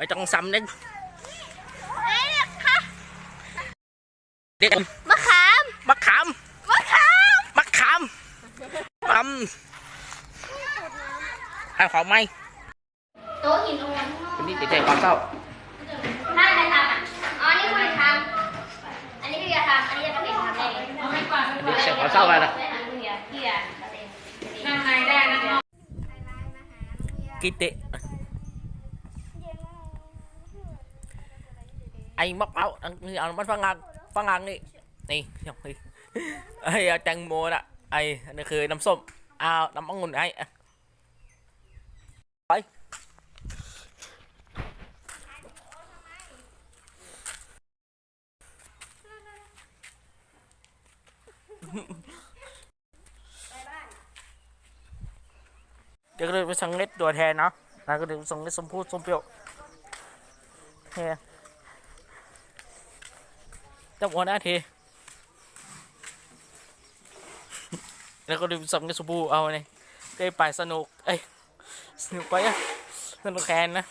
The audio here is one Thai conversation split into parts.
ไม่ต้องซ้ำเด็กไอ้เนี่ยค่ะเด็กมะขามมะขามมะขามมะขามปั๊มให้ของไหมโต๊ะหินลงมาข้างนอกวันนี้จะแจ้งความเศร้าถ้าใครทำอะอ๋อนี่คนทำอันนี้พี่จะทำอันนี้จะเป็นทำได้เลยเอาไม่กวาดไม่กวาดเสียงความเศร้าไปละไม่ทำพี่จะพี่จะทำเอง นั่งในได้นั่งนอก กิเตะ ไอ้มะพร้าวอันนี้เอามันฟังงานฟังงานนี่นี่ยังไงไอ้แตงโมน่ะไอ้นนี้คือน้ำส้มเอาน้ำองุ่นไอ้ไปเดี๋ยวก็เลยไปสังเล็ดตัวแทนเนาะแล้วก็เดี๋ยวส่งเล็ดสมพูดสมเปรี้ยวเฮ้ จับหัวหน้าทีแล้วก็ดี๋ยวส่งเล็ดสมพูเอาเนี่ยได้ไปสนุกเอ้ยสนุกไปอะสนุกแคนนะ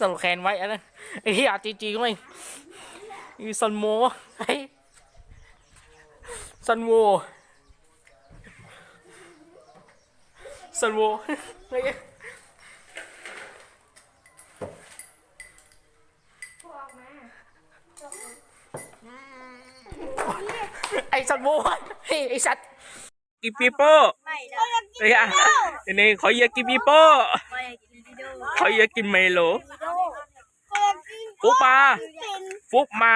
สนุกแคนไว้อะนะไอ้เหี้ยจีจีก็ไม่อีซันโมไอ้ซันโวสันโวไอ้ ไอ้สันโวไอ้ไอ้สัตว์กินปีโป้เฮ้ยอะอันนี้ขออยากกินปีโป้ขออยากกินเมโลฟุกมาฟุกมา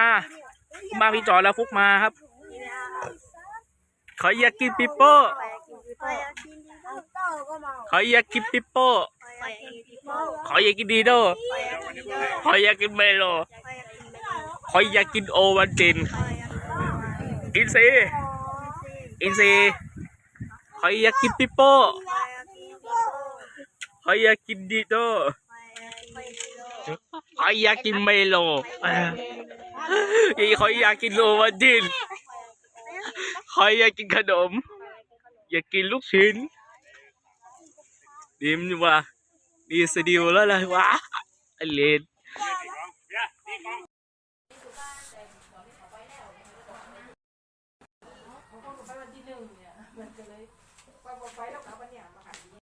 ฟุกมาพี่จอแล้วฟุกมาครับ ขออยากกินปีโป้ขออยากกินปีโป้ ขออยากกินดีโด ขออยากกินเมโล ขออยากกินโอวันติน อินซีอินซีคอยอยากกินปิโป้คอยอยากกินดิโตคอยอยากกินไมโลอีคอยอยากกินโลวันดินคอยอยากกินขนม อยากกินลูกชิ้นดิมว่าดีสดิวแล้วเละวะเลน หนึ่งเนี่ย มันก็เลยไปไปแล้วกับปัญญามาขาย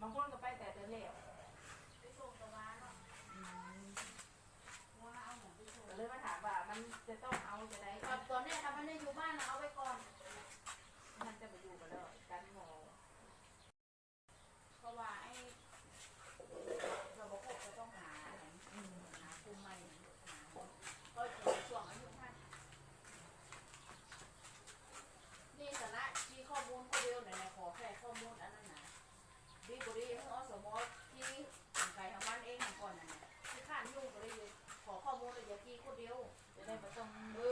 บางคนก็ไปแต่เดือนล้วก็เลมาถามว่ามันจะต้องเอาจะได้ ตอนตอนเนี้ยค่ะมันได้อยู่บ้านนะเอาไว้ก่อน แต่ประตองเออ